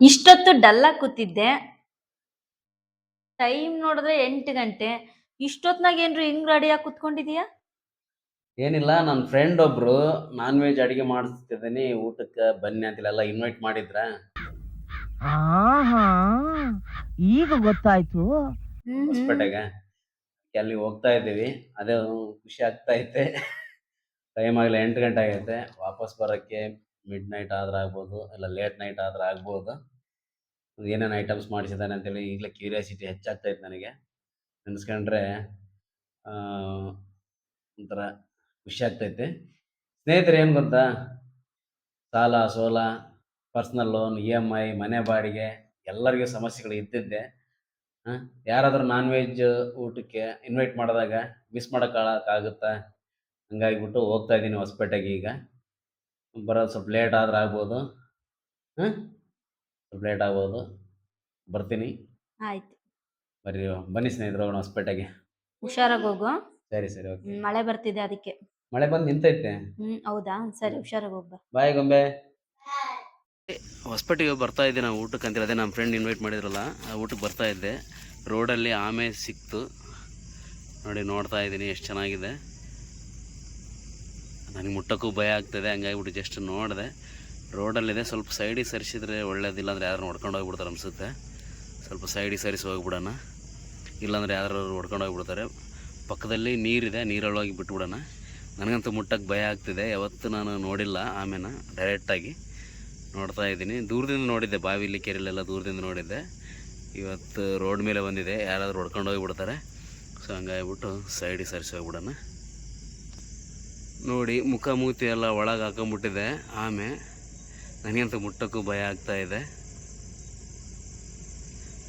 ಇಷ್ಟೊತ್ತು ಡಲ್ಲ ಕೂತಿದ್ದೆ. ಟೈಮ್ ನೋಡಿದ್ರೆ ಎಂಟು ಗಂಟೆ. ಇಷ್ಟೊತ್ನಾಗ ಏನ್ರಿ ಹಿಂಗ್ ರೆಡಿಯಾಗಿ ಕುತ್ಕೊಂಡಿದೀಯಾ? ಏನಿಲ್ಲ ನನ್ನ ಫ್ರೆಂಡ್ ಒಬ್ರು ನಾನ್ ವೆಜ್ ಅಡಿಗೆ ಮಾಡಿಸ್ತಿದ್ದೀನಿ ಊಟಕ್ಕೆ ಬನ್ನಿ ಅಂತಿಲ್ಲ ಇನ್ವೈಟ್ ಮಾಡಿದ್ರ. ಆಹಾ ಈಗ ಗೊತ್ತಾಯ್ತು. ಹೊಸಪೇಟೆಗೆ. ಅಲ್ಲಿ ಹೋಗ್ತಾ ಇದ್ದೀವಿ. ಅದೇ ಖುಷಿ ಆಗ್ತಾ ಐತೆ. ಟೈಮ್ ಆಗಲಿ ಎಂಟು ಗಂಟೆ ಆಗೈತೆ. ವಾಪಸ್ ಬರೋಕ್ಕೆ ಮಿಡ್ ನೈಟ್ ಆದ್ರೆ ಆಗ್ಬೋದು, ಇಲ್ಲ ಲೇಟ್ ನೈಟ್ ಆದ್ರೆ ಆಗ್ಬೋದು. ಏನೇನು ಐಟಮ್ಸ್ ಮಾಡಿಸಿದ್ದಾನೆ ಅಂತೇಳಿ ಈಗಲೇ ಕ್ಯೂರಿಯಾಸಿಟಿ ಹೆಚ್ಚಾಗ್ತಾ ಇತ್ತು ನನಗೆ. ನೆನೆಸ್ಕೊಂಡ್ರೆ ಒಂಥರ ಖುಷಿ ಆಗ್ತೈತೆ ಸ್ನೇಹಿತರೆ, ಏನು ಗೊತ್ತಾ? ಸಾಲ, ಸೋಲ personal loan E M I ಮನೆ ಬಾಡಿಗೆ, ಎಲ್ಲರಿಗೂ ಸಮಸ್ಯೆಗಳು ಇದ್ದಿದ್ದೆ. ಯಾರಾದರೂ ನಾನ್ ವೆಜ್ ಊಟಕ್ಕೆ ಇನ್ವೈಟ್ ಮಾಡಿದಾಗ ಮಿಸ್ ಮಾಡೋಕ್ಕಾಗುತ್ತಾ? ಹಂಗಾಗಿಬಿಟ್ಟು ಹೋಗ್ತಾ ಇದ್ದೀನಿ ಹೊಸಪೇಟೆಗೆ ಈಗ. ಬರೋದು ಸ್ವಲ್ಪ ಲೇಟ್ ಆದ್ರೆ ಆಗ್ಬೋದು. ಹಾಂ? ಸ್ವಲ್ಪ ಲೇಟ್ ಆಗ್ಬೋದು. ಬರ್ತೀನಿ. ಆಯ್ತು. ಬರ್ರಿ ಬನ್ನಿ ಸ್ನೇಹಿತರು ಹೋಗೋಣ ಹೊಸಪೇಟೆಗೆ. ಹುಷಾರಾಗಿ ಹೋಗು. ಸರಿ ಸರಿ ಓಕೆ. ಮಳೆ ಬರ್ತಿದೆ ಅದಕ್ಕೆ. ಮಳೆ ಬಂದು ನಿಂತೈತೆ? ಹ್ಮ್ ಹೌದಾ? ಸರಿ ಹುಷಾರಾಗಿ ಹೋಗ್ಬಾ ಬಾಯ್ ಗೊಂಬೆ. ಹೊಸಪೇಟೆಗೆ ಬರ್ತಾ ಇದ್ದೆ, ನಾವು ಊಟಕ್ಕೆ ಅಂತೇಳಿ ಅದೇ ನಮ್ಮ ಫ್ರೆಂಡ್ ಇನ್ವೈಟ್ ಮಾಡಿದ್ರಲ್ಲ, ಆ ಊಟಕ್ಕೆ ಬರ್ತಾ ಇದ್ದೆ. ರೋಡಲ್ಲಿ ಆಮೆ ಸಿಕ್ತು. ನೋಡಿ, ನೋಡ್ತಾ ಇದ್ದೀನಿ, ಎಷ್ಟು ಚೆನ್ನಾಗಿದೆ. ನನಗೆ ಮುಟ್ಟಕ್ಕೂ ಭಯ ಆಗ್ತದೆ, ಹಂಗಾಗಿಬಿಟ್ಟು ಜಸ್ಟ್ ನೋಡಿದೆ. ರೋಡಲ್ಲಿದೆ, ಸ್ವಲ್ಪ ಸೈಡಿಗೆ ಸರಿಸಿದ್ರೆ ಒಳ್ಳೇದಿಲ್ಲ ಅಂದರೆ ಯಾರು ನೋಡ್ಕೊಂಡು ಹೋಗ್ಬಿಡ್ತಾರೆ ಅನಿಸುತ್ತೆ. ಸ್ವಲ್ಪ ಸೈಡಿಗೆ ಸರಿಸಿ ಹೋಗ್ಬಿಡೋಣ. ಇಲ್ಲಾಂದರೆ ಯಾರು ಹೊಡ್ಕೊಂಡು ಹೋಗ್ಬಿಡ್ತಾರೆ. ಪಕ್ಕದಲ್ಲಿ ನೀರಿದೆ, ನೀರೊಳಗೆ ಬಿಟ್ಬಿಡೋಣ. ನನಗಂತೂ ಮುಟ್ಟಕ್ಕೆ ಭಯ ಆಗ್ತಿದೆ. ಯಾವತ್ತೂ ನಾನು ನೋಡಿಲ್ಲ ಆಮೇನ ಡೈರೆಕ್ಟಾಗಿ ನೋಡ್ತಾ ಇದ್ದೀನಿ. ದೂರದಿಂದ ನೋಡಿದ್ದೆ, ಬಾವಿಲಿ ಕೆರೆಲೆಲ್ಲ ದೂರದಿಂದ ನೋಡಿದ್ದೆ. ಇವತ್ತು ರೋಡ್ ಮೇಲೆ ಬಂದಿದೆ, ಯಾರಾದರೂ ಹೊಡ್ಕೊಂಡು ಹೋಗಿಬಿಡ್ತಾರೆ. ಸೊ ಹಂಗಾಗ್ಬಿಟ್ಟು ಸೈಡಿಗೆ ಸರಿಸಿ ಹೋಗ್ಬಿಡೋಣ ನೋಡಿ ಮುಖ ಮೂತಿ ಎಲ್ಲ ಒಳಗೆ ಹಾಕೊಂಬಿಟ್ಟಿದೆ ಆಮೆ, ನನಗಂತೂ ಮುಟ್ಟಕ್ಕೂ ಭಯ ಆಗ್ತಾ ಇದೆ.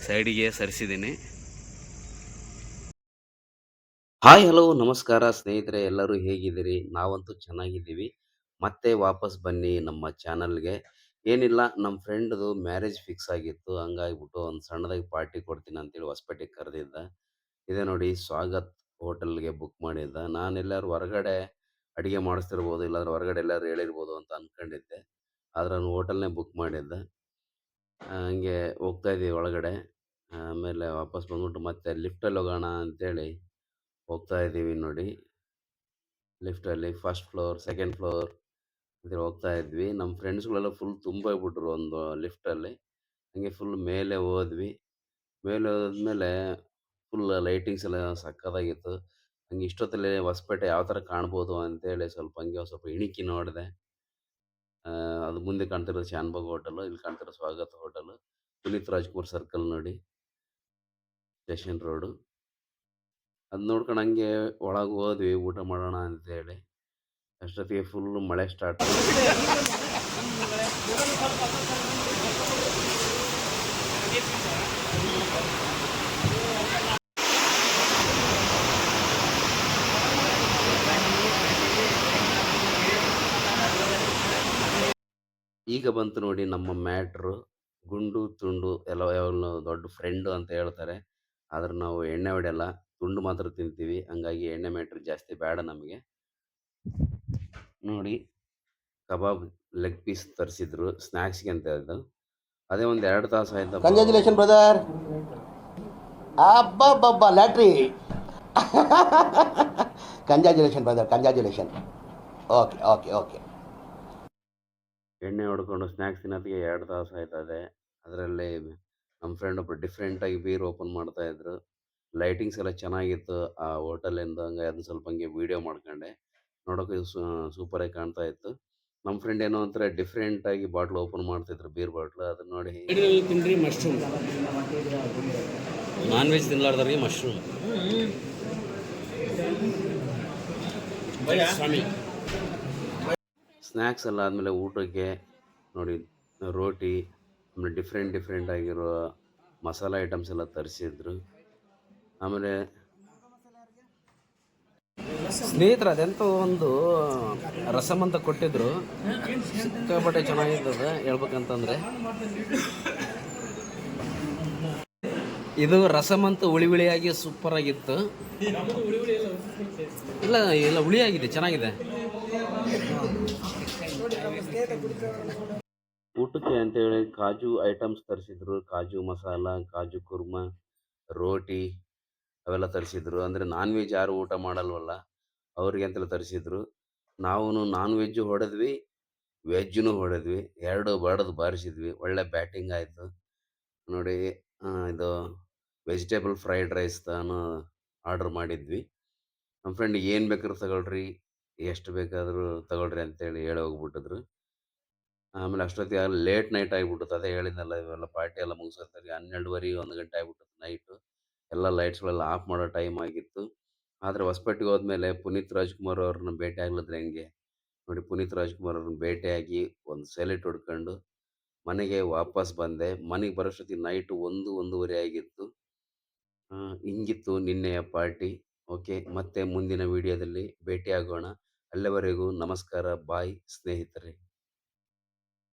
ಸೈಡಿಗೆ ಸರಿಸಿದ್ದೀನಿ. ಹಾಯ್ ಹಲೋ ನಮಸ್ಕಾರ ಸ್ನೇಹಿತರೆ, ಎಲ್ಲರೂ ಹೇಗಿದ್ದೀರಿ? ನಾವಂತೂ ಚೆನ್ನಾಗಿದ್ದೀವಿ. ಮತ್ತೆ ವಾಪಸ್ ಬನ್ನಿ ನಮ್ಮ ಚಾನಲ್ಗೆ ಏನಿಲ್ಲ ನಮ್ಮ ಫ್ರೆಂಡ್ದು ಮ್ಯಾರೇಜ್ ಫಿಕ್ಸ್ ಆಗಿತ್ತು. ಹಂಗಾಗ್ಬಿಟ್ಟು ಒಂದು ಸಣ್ಣದಾಗಿ ಪಾರ್ಟಿ ಕೊಡ್ತೀನಿ ಅಂತೇಳಿ ಹೊಸಪೇಟೆಗೆ ಕರೆದಿದ್ದ. ಇದೆ ನೋಡಿ, ಸ್ವಾಗತ್ ಹೋಟೆಲ್ಗೆ ಬುಕ್ ಮಾಡಿದ್ದ. ನಾನೆಲ್ಲರೂ ಹೊರಗಡೆ ಅಡುಗೆ ಮಾಡಿಸ್ತಿರ್ಬೋದು, ಇಲ್ಲಾಂದ್ರೆ ಹೊರಗಡೆ ಎಲ್ಲರೂ ಹೇಳಿರ್ಬೋದು ಅಂತ ಅಂದ್ಕೊಂಡಿದ್ದೆ ಆದ್ರೆ ನಾನು ಹೋಟೆಲ್ನೇ ಬುಕ್ ಮಾಡಿದ್ದ. ಹಂಗೆ ಹೋಗ್ತಾ ಇದ್ದೀವಿ ಒಳಗಡೆ. ಆಮೇಲೆ ವಾಪಸ್ ಬಂದ್ಬಿಟ್ಟು ಮತ್ತೆ ಲಿಫ್ಟಲ್ಲಿ ಹೋಗೋಣ ಅಂತೇಳಿ ಹೋಗ್ತಾ ಇದ್ದೀವಿ ನೋಡಿ. ಲಿಫ್ಟಲ್ಲಿ ಫಸ್ಟ್ ಫ್ಲೋರ್, ಸೆಕೆಂಡ್ ಫ್ಲೋರ್. ಅಂತೇಳಿ ಹೋಗ್ತಾ ಇದ್ವಿ. ನಮ್ಮ ಫ್ರೆಂಡ್ಸ್ಗಳೆಲ್ಲ ಫುಲ್ ತುಂಬೋಗ್ಬಿಟ್ರು ಒಂದು ಲಿಫ್ಟಲ್ಲಿ. ಹಂಗೆ ಫುಲ್ ಮೇಲೆ ಹೋದ್ವಿ. ಮೇಲೆ ಹೋದ್ಮೇಲೆ ಫುಲ್ ಲೈಟಿಂಗ್ಸ್ ಎಲ್ಲ ಸಕ್ಕತ್ತಾಗಿತ್ತು. ಹಂಗೆ ಇಷ್ಟೊತ್ತಲ್ಲಿ ಹೊಸಪೇಟೆ ಯಾವ ಥರ ಕಾಣ್ಬೋದು ಅಂತೇಳಿ ಸ್ವಲ್ಪ ಹಂಗೆ ಸ್ವಲ್ಪ ಇಣಿಕಿ ನೋಡಿದೆ. ಅದು ಮುಂದೆ ಕಾಣ್ತಿರೋದು ಶಾನ್ಭಾಗ್ ಹೋಟೆಲು, ಇಲ್ಲಿ ಕಾಣ್ತಿರೋ ಸ್ವಾಗತ ಹೋಟೆಲು. ಪುನೀತ್ ರಾಜ್ಕುಮಾರ್ ಸರ್ಕಲ್ ನೋಡಿ. Station road. ಅದು ನೋಡ್ಕೊಂಡು ಹಂಗೆ ಒಳಗೆ ಹೋದ್ವಿ. ಊಟ ಮಾಡೋಣ ಅಂತೇಳಿ. ಅಷ್ಟೊತ್ತಿಗೆ ಫುಲ್ ಮಳೆ ಸ್ಟಾರ್ಟ್ ಈಗ ಬಂತು ನೋಡಿ ನಮ್ಮ ಮ್ಯಾಟ್ರು. ಗುಂಡು, ತುಂಡು ಎಲ್ಲ ಯಾವಾಗಲೂ ದೊಡ್ಡ ಫ್ರೆಂಡು ಅಂತ ಹೇಳ್ತಾರೆ. ಆದ್ರೆ ನಾವು ಎಣ್ಣೆ ಹೊಡೆಯಲ್ಲ ತುಂಡು ಮಾತ್ರ ತಿಂತೀವಿ. ಹಂಗಾಗಿ ಎಣ್ಣೆ ಮ್ಯಾಟ್ರು ಜಾಸ್ತಿ ಬೇಡ ನಮಗೆ. ನೋಡಿ ಕಬಾಬ್ ಲೆಗ್ ಪೀಸ್ ತರಿಸಿದ್ರು ಸ್ನ್ಯಾಕ್ಸ್ಗೆ ಅಂತ ಹೇಳಿದ್ರು ಅದೇ ಒಂದು ಎರಡು ತಾಸು ಆಯ್ತು congratulation brother ಅಬ್ಬಬ್ಬಬ್ಬ lottery congratulation brother congratulation okay okay okay ಎಣ್ಣೆ ಹೊಡ್ಕೊಂಡು ಸ್ನ್ಯಾಕ್ಸ್ ತಿನ್ನೋದಕ್ಕೆ ಎರಡು ತಾಸು ಆಯ್ತದೆ ಅದರಲ್ಲಿ ನಮ್ಮ ಫ್ರೆಂಡ್ ಒಬ್ಬರು ಡಿಫ್ರೆಂಟಾಗಿ ಬೀರ್ ಓಪನ್ ಮಾಡ್ತಾ ಇದ್ರು. ಲೈಟಿಂಗ್ಸ್ ಎಲ್ಲ ಚೆನ್ನಾಗಿತ್ತು. ಆ ಹೋಟೆಲಿಂದ ಹಂಗೆ ಅದನ್ನ ಸ್ವಲ್ಪ ಹಂಗೆ ವೀಡಿಯೋ ಮಾಡ್ಕೊಂಡೆ. ನೋಡೋಕೆ ಆಗಿ ಕಾಣ್ತಾ ಇತ್ತು. ನಮ್ಮ ಫ್ರೆಂಡ್ ಏನೋ ಒಂಥರ ಡಿಫ್ರೆಂಟಾಗಿ ಬಾಟ್ಲ್ ಓಪನ್ ಮಾಡ್ತಿದ್ರು ಬೀರ್ ಬಾಟ್ಲು ಅದನ್ನ ನೋಡಿ. ತಿನ್ರಿ ಮಶ್ರೂಮ್. ನಾನ್ ವೆಜ್ ತಿನ್ಲಾರ್ದವ್ರಿಗೆ ಮಶ್ರೂಮ್. ಸ್ನ್ಯಾಕ್ಸ್ ಎಲ್ಲ ಆದಮೇಲೆ ಊಟಕ್ಕೆ ನೋಡಿ ರೋಟಿ ಆಮೇಲೆ ಡಿಫ್ರೆಂಟ್ ಡಿಫ್ರೆಂಟ್ ಆಗಿರೋ ಮಸಾಲ ಐಟಮ್ಸ್ ಎಲ್ಲ ತರಿಸಿದ್ರು. ಆಮೇಲೆ ಸ್ನೇಹಿತರು, ಅದೆಂತ ಒಂದು ರಸಮ್ ಅಂತ ಕೊಟ್ಟಿದ್ರು. ಸಿಕ್ಕಾಪಟ್ಟೆ ಚೆನ್ನಾಗಿದ್ದದ ಹೇಳ್ಬೇಕಂತಂದ್ರೆ. ಇದು ರಸಮ್ ಅಂತ ಹುಳಿ ಹುಳಿಯಾಗಿ ಸೂಪರ್ ಆಗಿತ್ತು. ಇಲ್ಲ ಇಲ್ಲ ಆಗಿದೆ ಚೆನ್ನಾಗಿದೆ. ಊಟಕ್ಕೆ ಅಂತೇಳಿ ಕಾಜು ಐಟಮ್ಸ್ ತರಿಸಿದ್ರು. ಕಾಜು ಮಸಾಲ, ಕಾಜು ಕುರ್ಮಾ, ರೋಟಿ, ಅವೆಲ್ಲ ತರಿಸಿದ್ರು. ಅಂದರೆ ನಾನ್ ವೆಜ್ ಯಾರು ಊಟ ಮಾಡಲ್ವಲ್ಲ? ಅವ್ರಿಗೆ ಅಂತೇಳಿ ತರಿಸಿದ್ರು. ನಾವು ನಾನ್ ವೆಜ್ಜು ಹೊಡೆದ್ವಿ ವೆಜ್ಜೂ ಹೊಡೆದ್ವಿ, ಎರಡು ಬಡದು ಬಾರಿಸಿದ್ವಿ, ಒಳ್ಳೆ ಬ್ಯಾಟಿಂಗ್ ಆಯಿತು. ನೋಡಿ ಇದು ವೆಜಿಟೇಬಲ್ ಫ್ರೈಡ್ ರೈಸ್ ತಾನು ಆರ್ಡರ್ ಮಾಡಿದ್ವಿ. ನಮ್ಮ ಫ್ರೆಂಡ್ ಏನು ಬೇಕಾದ್ರೂ ತಗೊಳ್ರಿ, ಎಷ್ಟು ಬೇಕಾದರೂ ತಗೊಳ್ರಿ ಅಂತೇಳಿ ಹೇಳಿ ಹೋಗ್ಬಿಟ್ಟಿದ್ರು. ಆಮೇಲೆ ಅಷ್ಟೊತ್ತಿಗೆ ಲೇಟ್ ನೈಟ್ ಆಗಿಬಿಟ್ಟು ಅದೇ ಹೇಳಿದ್ನಲ್ಲ ಇವೆಲ್ಲ ಪಾರ್ಟಿ ಎಲ್ಲ ಮುಗಿಸೋತ್ತರಿಗೆ ಹನ್ನೆರಡುವರೆ, ಒಂದು ಗಂಟೆ ಆಗ್ಬಿಟ್ಟು ನೈಟು. ಎಲ್ಲ ಲೈಟ್ಸ್ಗಳೆಲ್ಲ ಆಫ್ ಮಾಡೋ ಟೈಮ್ ಆಗಿತ್ತು. ಆದರೆ ಹೊಸಪೇಟೆಗೆ ಹೋದ್ಮೇಲೆ ಪುನೀತ್ ರಾಜ್ಕುಮಾರ್ ಅವ್ರನ್ನ ಭೇಟಿ ಆಗ್ಲಿದ್ರೆ ಹೆಂಗೆ? ನೋಡಿ ಪುನೀತ್ ರಾಜ್ಕುಮಾರ್ ಅವ್ರನ್ನ ಭೇಟಿಯಾಗಿ ಒಂದು ಸೆಲೆಟ್ ಹೊಡ್ಕೊಂಡು ಮನೆಗೆ ವಾಪಸ್ ಬಂದೆ. ಮನೆಗೆ ಬರೋಷ್ಟೊತ್ತಿ ನೈಟ್ ಒಂದು, ಒಂದೂವರೆ ಆಗಿತ್ತು. ಹಿಂಗಿತ್ತು ನಿನ್ನೆಯ ಪಾರ್ಟಿ. ಓಕೆ, ಮತ್ತೆ ಮುಂದಿನ ವಿಡಿಯೋದಲ್ಲಿ ಭೇಟಿಯಾಗೋಣ. ಅಲ್ಲಿವರೆಗೂ ನಮಸ್ಕಾರ, ಬಾಯ್, ಸ್ನೇಹಿತರೆ.